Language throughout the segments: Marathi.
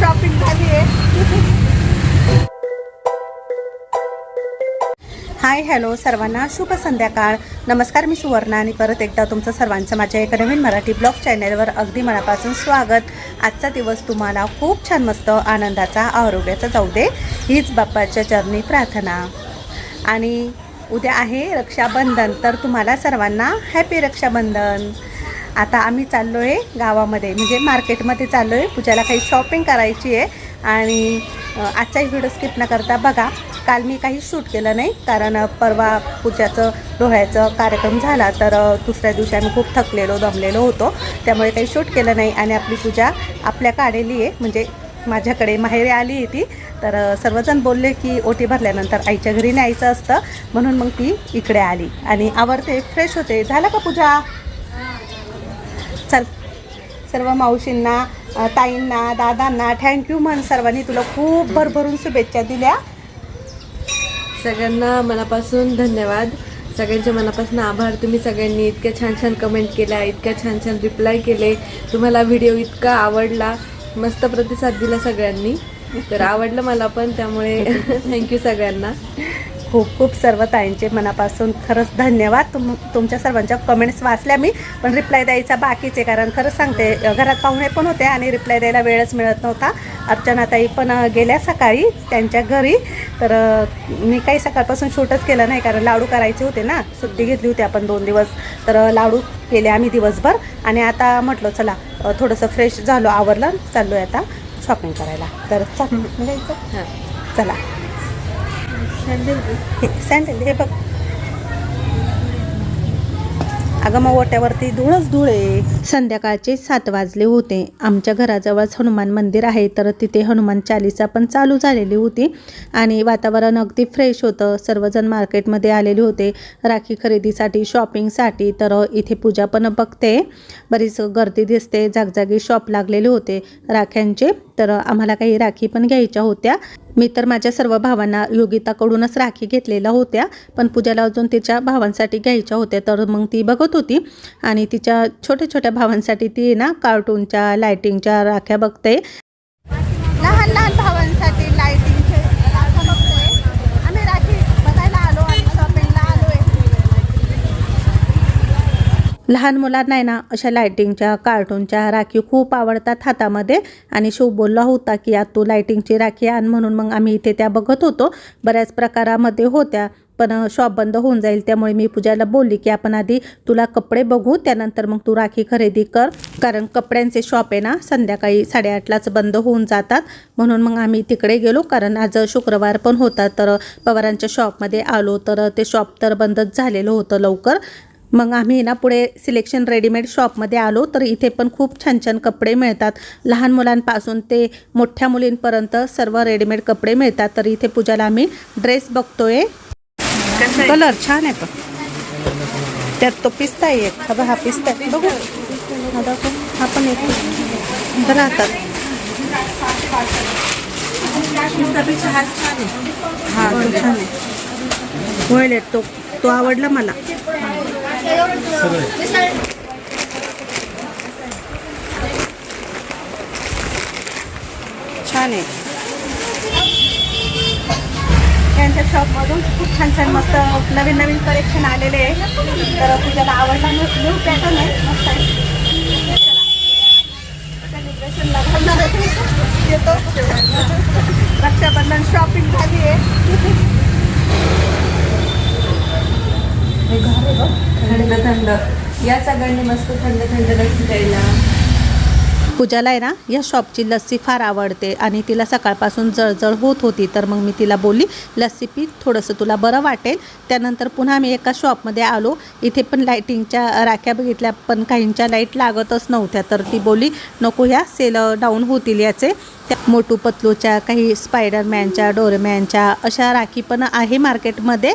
शॉपिंग झाली आहे हाय हॅलो सर्वांना शुभ संध्याकाळ. नमस्कार मी सुवर्णा आणि परत एकदा तुमचं सर्वांचं माझ्या एका नवीन मराठी ब्लॉग चॅनलवर अगदी मनापासून स्वागत. आजचा दिवस तुम्हाला खूप छान मस्त आनंदाचा आरोग्याचा जाऊ दे हीच बाप्पाच्या चरणी प्रार्थना. आणि उद्या आहे रक्षाबंधन तर तुम्हाला सर्वांना हॅपी रक्षाबंधन. आता आम्ही चाललो आहे गावामध्ये म्हणजे मार्केटमध्ये चाललो आहे पूजाला काही शॉपिंग करायची आहे. आणि आजचाही व्हिडिओ स्किप न करता बघा काल मी काही शूट केलं नाही. कारण परवा पूजाचं डोळ्याचं कार्यक्रम झाला तर दुसऱ्या दिवशी आम्ही खूप थकलेलो दमलेलो होतो. त्यामुळे काही शूट केलं नाही आणि आपली पूजा आपल्याकडे आलेली आहे. म्हणजे माझ्याकडे माहेरी आली आहे ती. तर सर्वजण बोलले की ओटी भरल्यानंतर आईच्या घरी न्यायचं असतं. म्हणून मग ती इकडे आली. आणि आवडते फ्रेश होते. झालं का पूजा? सर्व मावशींना ताईंना दादांना थँक्यू म्हण सर्वांनी तुला खूप भरभरून शुभेच्छा दिल्या. सगळ्यांना मनापासून धन्यवाद. सगळ्यांच्या मनापासून आभार. तुम्ही सगळ्यांनी इतक्या छान छान कमेंट केल्या इतक्या छान छान रिप्लाय केले. तुम्हाला व्हिडिओ इतका आवडला. मस्त प्रतिसाद दिला सगळ्यांनी. तर आवडलं मला पण त्यामुळे थँक्यू सगळ्यांना. खूप खूप सर्व ताईंचे मनापासून खरंच धन्यवाद. तुम तुमच्या सर्वांच्या कमेंट्स वाचल्या मी पण रिप्लाय द्यायचा बाकीच कारण खरंच सांगते घरात पाहुणे पण होते आणि रिप्लाय द्यायला वेळच मिळत नव्हता. अर्चनाताई पण गेल्या सकाळी त्यांच्या घरी. तर मी काही सकाळपासून शूटच केलं नाही कारण लाडू करायचे होते ना सुट्टी घेतली होती आपण दोन दिवस. तर लाडू केले आम्ही दिवसभर. आणि आता म्हटलं चला थोडंसं फ्रेश झालो आवरलं चाललो आहे आता शॉपिंग करायला. तर चल. हे सँडल हे बघ. अगं मग ओट्यावरती धूळच धूळ आहे. संध्याकाळचे सात वाजले होते. आमच्या घराजवळच हनुमान मंदिर आहे तर तिथे हनुमान चालिसा पण चालू झालेली होती. आणि वातावरण अगदी फ्रेश होतं. सर्वजण मार्केटमध्ये आलेले होते. राखी खरेदीसाठी शॉपिंगसाठी तर इथे पूजा पण बघते. बरीच गर्दी दिसते. जागजागी शॉप लागलेले होते. राख्यांचे तर आम्हाला काही राखी पण घ्यायच्या होत्या. मी तर माझ्या सर्व भावांना योगिताकडूनच राखी घेतलेल्या होत्या पण पूजाला अजून तिच्या भावांसाठी घ्यायच्या होत्या. तर मग ती बघत होती आणि तिच्या छोट्या छोट्या भावांसाठी ती ना कार्टूनच्या लायटिंगच्या राख्या बघते लहान लहान भावांसाठी लायटिंगचे राख्या बघतोय आम्ही राखी बघायला आलो आणि शॉपिंगला आलोय लहान मुलांना आहे ना अशा लायटिंगच्या कार्टूनच्या राखी खूप आवडतात हातामध्ये. आणि शिव बोलला होता की आत तू लायटिंगची राखी आण म्हणून मग आम्ही इथे त्या बघत होतो. बऱ्याच प्रकारामध्ये होत्या पण शॉप बंद होऊन जाईल. त्यामुळे मी पूजाला बोलली की आपण आधी तुला कपडे बघू त्यानंतर मग तू राखी खरेदी कर. कारण कपड्यांचे शॉप आहे ना संध्याकाळी साडेआठलाच बंद होऊन जातात. म्हणून मग आम्ही तिकडे गेलो. कारण आज शुक्रवार पण होता. तर पवारांच्या शॉपमध्ये आलो. तर ते शॉप तर बंदच झालेलं होतं लवकर. मग आम्ही ना पुढे सिलेक्शन रेडीमेड शॉपमध्ये आलो. तर इथे पण खूप छान छान कपडे मिळतात. लहान मुलांपासून ते मोठ्या मुलींपर्यंत सर्व रेडीमेड कपडे मिळतात. तर इथे पूजाला आम्ही ड्रेस बघतोय. कलर छान आहे पण त्यात तो पिस्ता आहे. एक हा बघ, हा पिस्ता आहे. बघू. हा. हा पण एक. राहतात. हा छान आहे. वळलेट तो. तो आवडला मला. छान आहे. यांच्या शॉपमधून खूप छान छान मस्त नवीन नवीन कलेक्शन आलेले आहे. तर तुझ्याला आवडला न्यू पॅटर्न आहे. मस्त आहे. येतो. रक्षाबंधन शॉपिंग झाली आहे. थंड थंड. या सगळ्यांनी मस्त थंड थंड लस्सी पूजाला आहे ना या शॉपची लस्सी फार आवडते आणि तिला सकाळपासून जळजळ होत होती तर मग मी तिला बोलली लस्सी पी थोडंसं तुला बरं वाटेल. त्यानंतर पुन्हा आम्ही एका शॉपमध्ये आलो. इथे पण लाईटिंगच्या राख्या बघितल्या पण काहींच्या लाइट लागतच नव्हत्या तर ती बोली नको ह्या सेल डाऊन होतील याचे. त्या मोटू पतलूच्या काही स्पायडरमॅनच्या डोरेमॅनच्या अशा राखी पण आहे मार्केटमध्ये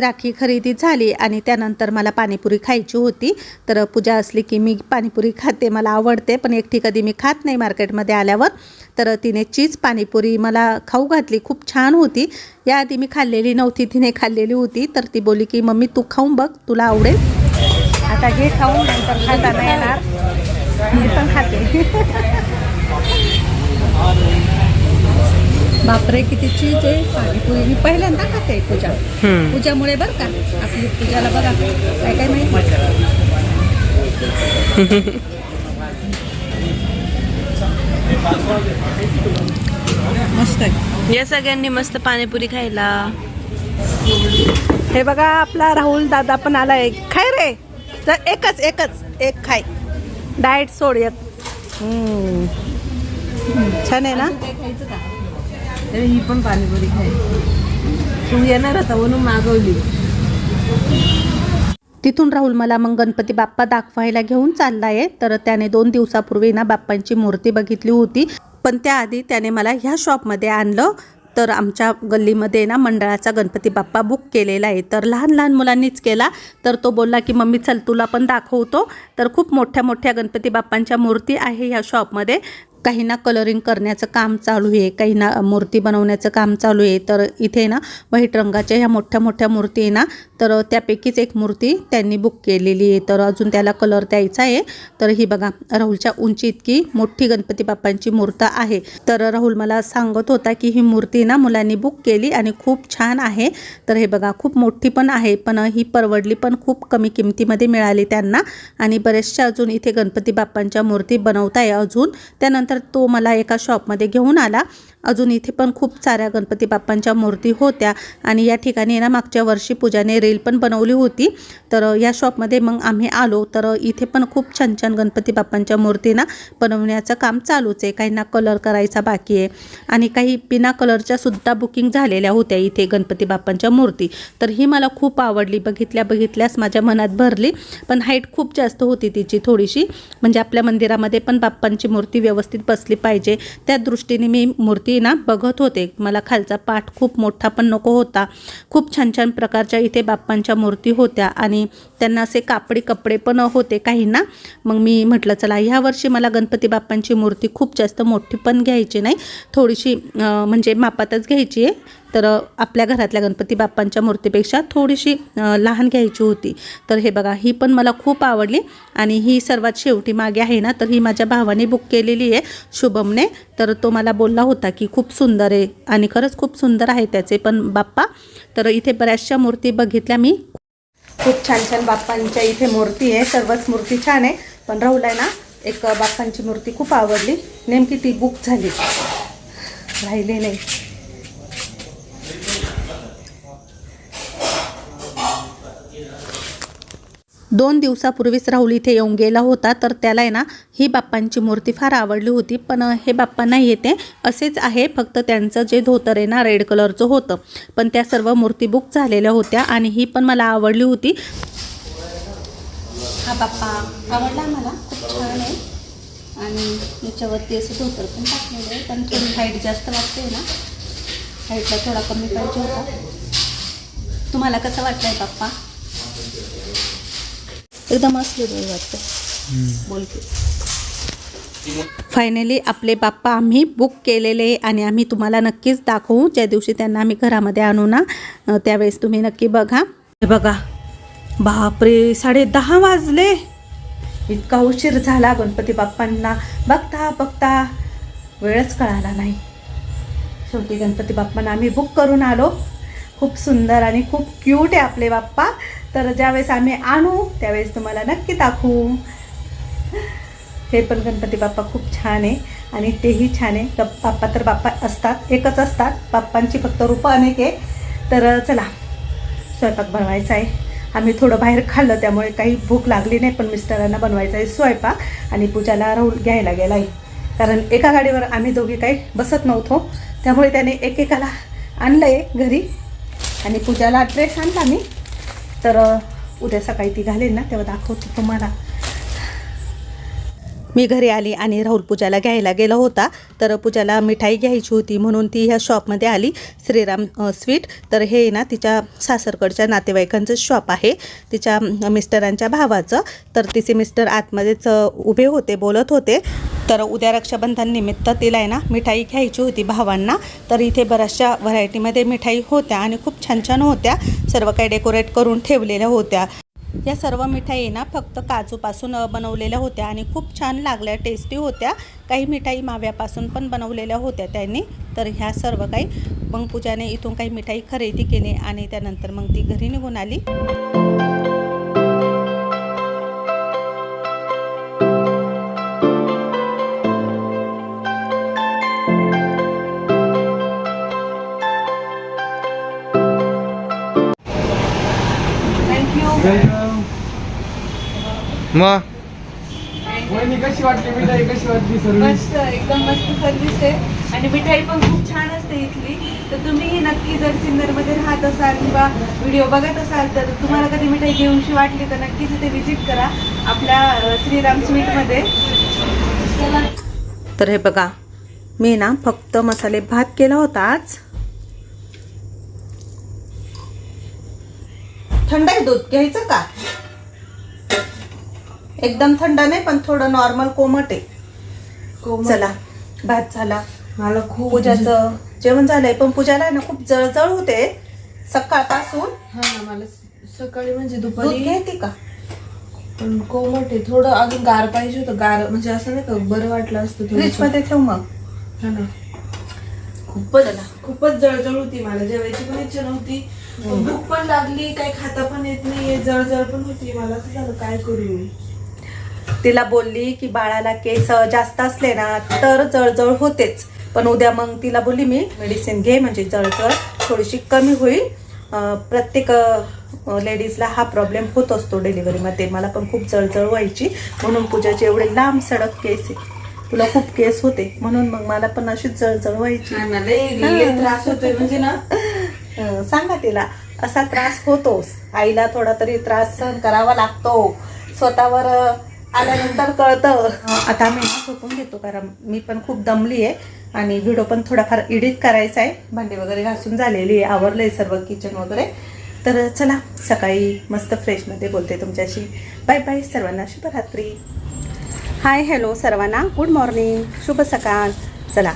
माझी राखी खरेदी झाली आणि त्यानंतर मला पाणीपुरी खायची होती. तर पूजा असली की मी पाणीपुरी खाते मला आवडते पण एकटी कधी मी खात नाही मार्केटमध्ये आल्यावर. तर तिने चीज पाणीपुरी मला खाऊ घातली खूप छान होती. याआधी मी खाल्लेली नव्हती तिने खाल्लेली होती. तर ती बोली की मम्मी तू खाऊन बघ तुला आवडेल. आता हे खाऊन नंतर खाताना येणार. मी पण खाते. बापरे किती चीज आहे. पाणीपुरी मी पहिल्यांदा खाते पूजा. पूजामुळे बरं का. आपली पूजाला बघा काय काय माहिती? मस्त आहे. या सगळ्यांनी मस्त पाणीपुरी खायला. हे बघा आपला राहुल दादा पण आलाय. खाय रे. तर एकच एकच एक खाय. डाएट सोड एक हम्म. छान आहे ना? तर ही पण पाणीपुरी खाय. तू येणार होता म्हणून मागवली. तिथून राहुल मला मग गणपती बाप्पा दाखवायला घेऊन चालला आहे तर त्याने दोन दिवसापूर्वी ना बाप्पांची मूर्ती बघितली होती. पण त्याआधी त्याने मला ह्या शॉपमध्ये आणलं. तर आमच्या गल्लीमध्ये ना मंडळाचा गणपती बाप्पा बुक केलेला आहे. तर लहान लहान मुलांनीच केला. तर तो बोलला की मम्मी चल तुला पण दाखवतो. तर खूप मोठ्या मोठ्या गणपती बाप्पांच्या मूर्ती आहे ह्या शॉपमध्ये. काहींना कलरिंग करण्याचं काम चालू आहे काहींना मूर्ती बनवण्याचं काम चालू आहे. तर इथे ना व्हाईट रंगाच्या ह्या मोठ्या मोठ्या मूर्ती आहे ना तर त्यापैकीच एक मूर्ती त्यांनी बुक केलेली आहे. तर अजून त्याला कलर द्यायचा आहे. तर ही बघा राहुलच्या उंची इतकी मोठी गणपती बाप्पांची मूर्त आहे. तर राहुल मला सांगत होता की ही मूर्ती ना मुलांनी बुक केली आणि खूप छान आहे. तर हे बघा खूप मोठी पण आहे पण ही परवडली पण खूप कमी किमतीमध्ये मिळाली त्यांना. आणि बऱ्याचशा अजून इथे गणपती बाप्पांच्या मूर्ती बनवताय अजून. त्यानंतर तो मला एका शॉपमध्ये घेऊन आला. अजून इथे पण खूप साऱ्या गणपती बाप्पांच्या मूर्ती होत्या. आणि या ठिकाणी ना मागच्या वर्षी पूजाने रील पण बनवली होती. तर या शॉपमध्ये मग आम्ही आलो. तर इथे पण खूप छान छान गणपती बाप्पांच्या मूर्ती ना बनवण्याचं काम चालूच आहे. काहींना कलर करायचा बाकी आहे. आणि काही बिना कलरच्या सुद्धा बुकिंग झालेल्या होत्या इथे गणपती बाप्पांच्या मूर्ती. तर ही मला खूप आवडली. बघितल्या बघितल्यास माझ्या मनात भरली. पण हाईट खूप जास्त होती तिची थोडीशी. म्हणजे आपल्या मंदिरामध्ये पण बाप्पांची मूर्ती व्यवस्थित बसली पाहिजे. त्या दृष्टीने मी मूर्ती ना बघत होते. मला खालचा पाठ खूप मोठा पण नको होता. खूप छान छान प्रकारच्या इथे बाप्पांच्या मूर्ती होत्या आणि त्यांना असे कापडी कपडे पण होते काहींना. मग मी म्हटलं चला ह्या वर्षी मला गणपती बाप्पांची मूर्ती खूप जास्त मोठी पण घ्यायची नाही. थोडीशी म्हणजे मापातच घ्यायची आहे. तर आपल्या घरातल्या गणपती बाप्पांच्या मूर्तीपेक्षा थोडीशी लहान घ्यायची होती. तर हे बघा ही पण मला खूप आवडली आणि ही सर्वात शेवटी मागे आहे ना तर ही माझ्या भावाने बुक केलेली आहे शुभमने. तर तो मला बोलला होता की खूप सुंदर आहे आणि खरंच खूप सुंदर आहे त्याचे पण बाप्पा. तर इथे बऱ्याचशा मूर्ती बघितल्या मी. खूप छान छान बाप्पांच्या इथे मूर्ती आहे सर्वच मूर्ती छान आहे. पण राहुल आहे ना एक बाप्पांची मूर्ती खूप आवडली. नेमकी ती बुक झाली. राहिली नाही. दोन दिवसापूर्वीच राहुल इथे येऊन गेला होता तर त्याला आहे ना ही बाप्पांची मूर्ती फार आवडली होती. पण हे बाप्पा नाही येते. असेच आहे फक्त त्यांचं जे धोतर आहे ना रेड कलरचं होतं. पण त्या सर्व मूर्ती बुक झालेल्या होत्या आणि ही पण मला आवडली होती. हा बाप्पा आवडला मला. खूप छान आहे. आणि याच्यावरती असं धोतर पण टाकलेलं आहे. पण थोडी हाईट जास्त वाटते ना. हाईटला थोडा कमी पाहिजे होता. तुम्हाला कसं वाटलंय बाप्पा? एकदम असले डोळे वाटतं. बोलते फायनली आपले बाप्पा आम्ही बुक केलेले आणि आम्ही तुम्हाला नक्कीच दाखवू. ज्या दिवशी त्यांना आम्ही घरामध्ये आणू ना त्यावेळेस तुम्ही नक्की बघा. हे बघा. बापरे साडे दहा वाजले. इतका उशीर झाला गणपती बाप्पांना. बघता बघता. वेळच कळाला नाही. शेवटी गणपती बाप्पांना आम्ही बुक करून आलो. खूप सुंदर आणि खूप क्यूट आहे आपले बाप्पा. तर ज्यावेळेस आम्ही आणू त्यावेळेस तुम्हाला नक्की दाखवू. हे पण गणपती बाप्पा खूप छान आहे आणि तेही छान आहे. बाप्पा तर बाप्पा असतात एकच असतात. बाप्पांची फक्त रूपं अनेक आहे. तर चला स्वयंपाक बनवायचा आहे. आम्ही थोडं बाहेर खाल्लं त्यामुळे काही भूक लागली नाही पण मिस्टरांना बनवायचा आहे स्वयंपाक आणि पूजाला राहुल घ्यायला गेला आहे कारण एका गाडीवर आम्ही दोघी काही बसत नव्हतो. त्यामुळे त्याने एकेकाला आणलं आहे घरी आणि पूजाला ड्रेस आणला मी. तर उद्या सकाळी ती घालेल ना तेव्हा दाखवते तुम्हाला. मी घरी आली आणि राहुल पूजाला घ्यायला गेला होता. तर पूजाला मिठाई घ्यायची होती म्हणून ती ह्या शॉपमध्ये आली. श्रीराम स्वीट. तर हे ना तिच्या सासरकडच्या नातेवाईकांचं शॉप आहे. तिच्या मिस्टरांच्या भावाचं. तर तिचे मिस्टर आतमध्येच उभे होते बोलत होते. तर उद्या रक्षाबंधन निमित्त तिला आहे ना मिठाई घ्यायची होती भावांना. तर इथे बऱ्याचशा व्हरायटीमध्ये मिठाई होत्या आणि खूप छान छान होत्या. सर्व काही डेकोरेट करून ठेवलेल्या होत्या. या सर्व मिठाई ना फक्त काजूपासून बनवलेल्या होत्या आणि खूप छान लागल्या टेस्टी होत्या. काही मिठाई माव्यापासून पण बनवलेल्या होत्या त्यांनी. तर ह्या सर्व काही. मग पूजाने इथून काही मिठाई खरेदी केली आणि त्यानंतर मग ती घरी निघून आली. मग वहिनी कशी वाटली मिठाई? कशी वाटली सर्विस मस्त एकदम मस्त सर्विस आहे. आणि मिठाई पण खूप छान असते इथली. तर तुम्हीही नक्की जर सिन्नरमध्ये राहत असाल किंवा व्हिडिओ बघत असाल तर तुम्हाला कधी मिठाई घेऊनशी वाटली तर नक्कीच इथे व्हिजिट करा आपल्या अ, श्रीराम स्वीटमध्ये चला तर हे बघा मी ना फक्त मसाले भात केला होता आज. थंड आहे दूध घ्यायचं का? एकदम थंड नाही पण थोडं नॉर्मल कोमट आहे. चला भात झाला. मला खूप पूजाचं जेवण झालंय पण पूजाला ना खूप जळजळ होते. सकाळपासून हा मला सकाळी म्हणजे दुपारी घ्यायची का? पण कोमट आहे थोडं अजून गार पाहिजे होतं. गार म्हणजे असं नाही का बरं वाटलं असतं फ्रीज. मध्ये ठेव मग. हा ना. खूपच खूपच जळजळ होती मला जेवायची पण इच्छा नव्हती. भूक पण लागली काही खाता पण येत नाहीये जळजळ पण होती. मला असं झालं काय करू मी? तिला बोलली की बाळाला केस जास्त असले ना तर जळजळ होतेच. पण उद्या मग तिला बोलली मी मेडिसिन घे म्हणजे जळजळ थोडीशी कमी होईल. प्रत्येक लेडीजला हा प्रॉब्लेम होत असतो डिलिव्हरीमध्ये. मला पण खूप जळजळ व्हायची. म्हणून पूजाचे एवढे लांब सडक केस आहे. तुला खूप केस होते. म्हणून मग मला पण अशीच जळजळ व्हायची. त्रास होतोय म्हणजे ना. सांगा तिला असा त्रास होतोच. आईला थोडा तरी त्रास सहन करावा लागतो. स्वतःवर आल्यानंतर कळतं. आता ना झोपून घेतो कारण मी पण खूप दमली आहे आणि व्हिडिओ पण थोडाफार एडिट करायचा आहे. भांडी वगैरे घासून झालेली आहे आवरलं आहे सर्व किचन वगैरे. तर चला सकाळी मस्त फ्रेशमध्ये बोलते तुमच्याशी. बाय बाय सर्वांना शुभरात्री. हाय हॅलो सर्वांना. गुड मॉर्निंग शुभ सकाळ. चला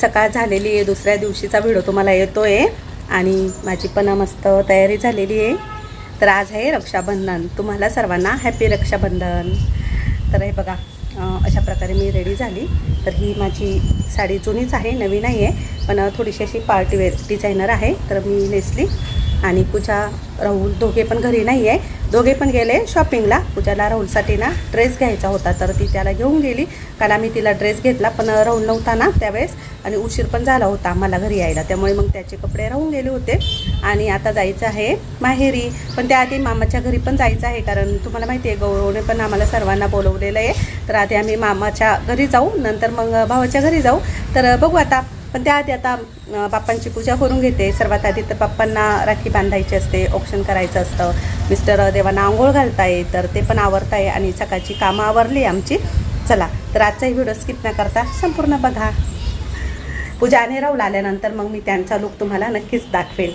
सकाळ झालेली आहे दुसऱ्या दिवशीचा व्हिडिओ तुम्हाला येतो आहे आणि माझी पण मस्त तयारी झालेली आहे. तर आज आहे रक्षाबंधन. तुम्हाला सर्वांना हॅपी रक्षाबंधन. तर हे बघा अशा प्रकारे मी रेडी झाली. तर ही माझी साडी जुनीच आहे नवीन नाही आहे. पण थोडीशी अशी पार्टीवेअर डिझायनर आहे. तर मी नेसली. आणि पूजा राहुल दोघे पण घरी नाही आहे दोघे पण गेले शॉपिंगला पूजाला राहुलसाठी ना ड्रेस घ्यायचा होता तर ती त्याला घेऊन गेली. काल आम्ही तिला ड्रेस घेतला पण राहुल नव्हता ना त्यावेळेस. आणि उशीर पण झाला होता आम्हाला घरी यायला. त्यामुळे मग त्याचे कपडे राहून गेले होते. आणि आता जायचं आहे माहेरी. पण त्याआधी मामाच्या घरी पण जायचं आहे कारण तुम्हाला माहिती आहे गौरवने पण आम्हाला सर्वांना बोलवलेलं आहे. तर आधी आम्ही मामाच्या घरी जाऊ नंतर मग भावाच्या घरी जाऊ. तर बघू आता. पण त्याआधी आता बाप्पांची पूजा करून घेते. सर्वात आधी तर बाप्पांना राखी बांधायची असते औक्षण करायचं असतं. मिस्टर देवांना आंघोळ घालताय तर ते पण आवरताय आणि सकाळची कामं आवरली आमची. चला तर आजचाही व्हिडिओ स्किप न करता संपूर्ण बघा. पूजा आणि राहुल आल्यानंतर मग मी त्यांचा लुक तुम्हाला नक्कीच दाखवेल.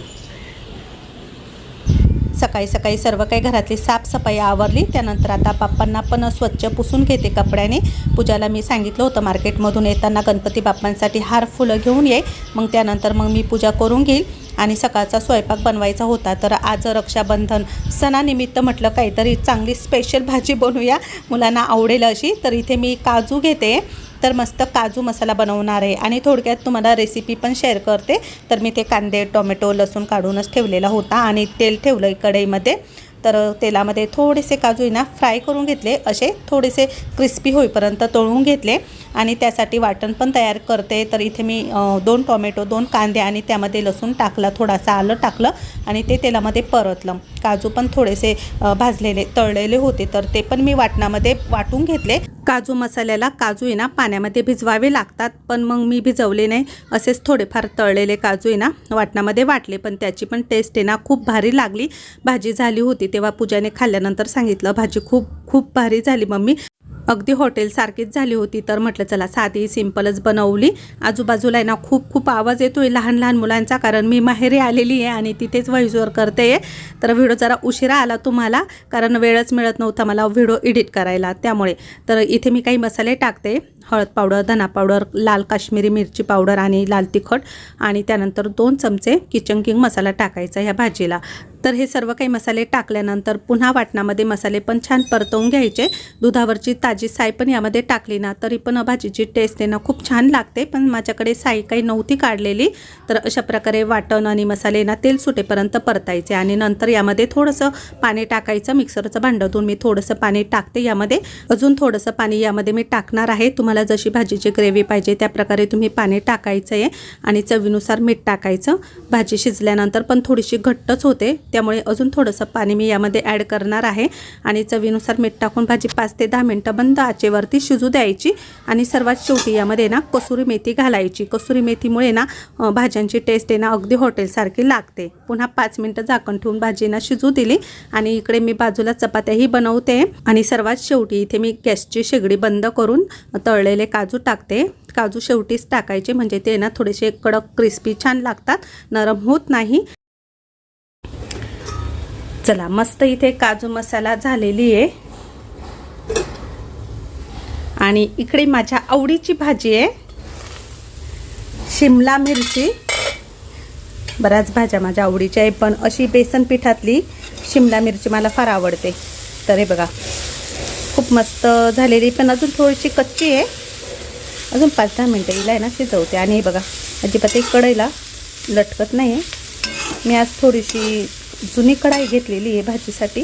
सकाळी सकाळी सर्व काही घरातली साफसफाई आवरली. त्यानंतर आता बाप्पांना पण स्वच्छ पुसून घेते कपड्याने. पूजाला मी सांगितलं होतं मार्केटमधून येताना गणपती बाप्पांसाठी हार फुलं घेऊन ये. मग त्यानंतर मग मी पूजा करून घेईल. आणि सकाळचा स्वयंपाक बनवायचा होता तर आज रक्षाबंधन सणानिमित्त म्हटलं काहीतरी चांगली स्पेशल भाजी बनवूया. मुलांना आवडेल अशी. तर इथे मी काजू घेते. तर मस्त काजू मसाला बनवणार आहे. आणि थोडक्यात तुम्हाला रेसिपी पण शेअर करते. तर मी ते कांदे टोमॅटो लसूण काढूनच ठेवलेला होता. आणि तेल ठेवलं कढईमध्ये तर तेलामध्ये थोडेसे काजू आहे ना फ्राय करून घेतले. असे थोडेसे क्रिस्पी होईपर्यंत तळून घेतले. आणि त्यासाठी वाटण पण तयार करते. तर इथे मी दोन टोमॅटो दोन कांदे आणि त्यामध्ये लसूण टाकलं थोडासा आलं टाकलं आणि ते तेलामध्ये परतलं. काजू पण थोडेसे भाजलेले तळलेले होते. तर ते पण मी वाटणामध्ये वाटून घेतले. काजू मसाल्याला काजू आहे ना पाण्यामध्ये भिजवावे लागतात. पण मग मी भिजवले नाही. असेच थोडेफार तळलेले काजू आहे ना वाटणामध्ये वाटले. पण त्याची पण टेस्ट आहे ना खूप भारी लागली. भाजी झाली होती. तेव्हा पूजाने खाल्ल्यानंतर सांगितलं भाजी खूप खूप भारी झाली मम्मी. अगदी हॉटेलसारखीच झाली होती. तर म्हटलं चला साधी सिम्पलच बनवली. आजूबाजूला आहे ना खूप खूप आवाज येतोय लहान लहान मुलांचा. कारण मी माहेरी आलेली आहे आणि तिथेच व्हॉइसवर करते आहे. तर व्हिडिओ जरा उशिरा आला तुम्हाला. कारण वेळच मिळत नव्हता मला व्हिडिओ एडिट करायला. त्यामुळे तर इथे मी काही मसाले टाकते. हळद पावडर धना पावडर लाल काश्मीरी मिरची पावडर आणि लाल तिखट आणि त्यानंतर दोन चमचे किचन किंग मसाला टाकायचा ह्या भाजीला. तर हे सर्व काही मसाले टाकल्यानंतर पुन्हा वाटणामध्ये मसाले पण छान परतवून घ्यायचे. दुधावरची ताजी साय पण यामध्ये टाकली ना तरी पण भाजीची टेस्ट आहे ना खूप छान लागते. पण माझ्याकडे साय काही नव्हती काढलेली. तर अशा प्रकारे वाटण आणि मसाले ना तेल सुटेपर्यंत परतायचे आणि नंतर यामध्ये थोडंसं पाणी टाकायचं. मिक्सरचं भांडं धुवून मी थोडंसं पाणी टाकते यामध्ये. अजून थोडंसं पाणी यामध्ये मी टाकणार आहे. तुम्हाला जशी भाजीची ग्रेव्ही पाहिजे त्या प्रकारे तुम्ही पाणी टाकायचं आहे आणि चवीनुसार मीठ टाकायचं. भाजी शिजल्यानंतर पण थोडीशी घट्टच होते त्यामुळे अजून थोडंसं पाणी मी यामध्ये ॲड करणार आहे. आणि चवीनुसार मीठ टाकून भाजी पाच ते दहा मिनटं बंद आचेवरती शिजू द्यायची. आणि सर्वात शेवटी यामध्ये ना कसुरी मेथी घालायची. कसुरी मेथीमुळे ना भाज्यांची टेस्ट आहे ना अगदी हॉटेलसारखी लागते. पुन्हा पाच मिनटं झाकण ठेवून भाजीना शिजू दिली. आणि इकडे मी बाजूला चपात्याही बनवते. आणि सर्वात शेवटी इथे मी गॅसची शेगडी बंद करून तळ तळलेले काजू टाकते. काजू शेवटीच टाकायचे म्हणजे ते ना थोडेसे कडक क्रिस्पी छान लागतात. नरम होत नाही. चला मस्त इथे काजू मसाला झालेली आहे. आणि इकडे माझ्या आवडीची भाजी आहे. शिमला मिरची. बऱ्याच भाज्या माझ्या आवडीच्या आहे पण अशी बेसन पिठातली शिमला मिरची मला फार आवडते. तर हे बघा. खूप मस्त झालेली पण अजून थोडीशी कच्ची आहे. अजून पाच दहा मिनटं हिला आहे ना शिजवते. आणि हे बघा अजिबात एक कढईला लटकत नाही आहे मी आज थोडीशी जुनी कढाई घेतलेली आहे भाजीसाठी.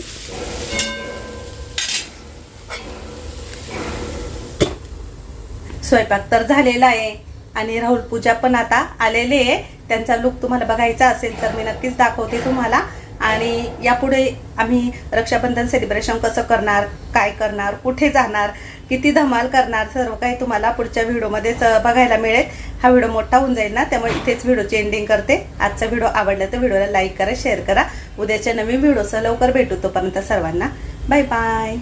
स्वयंपाक तर झालेला आहे. आणि राहुल पूजा पण आता आलेले आहे. त्यांचा लुक तुम्हाला बघायचा असेल तर मी नक्कीच दाखवते तुम्हाला. आणि यापुढे आम्ही रक्षाबंधन सेलिब्रेशन कसं करणार काय करणार कुठे जाणार किती धमाल करणार सर्व काही तुम्हाला पुढच्या व्हिडिओमध्ये बघायला मिळेल. हा व्हिडिओ मोठा होऊन जाईल ना त्यामुळे इथेच व्हिडिओची एंडिंग करते. आजचा व्हिडिओ आवडला तर व्हिडिओला लाईक करा शेअर करा. उद्याच्या नवीन व्हिडिओसह लवकर भेटू तोपर्यंत सर्वांना. Bye bye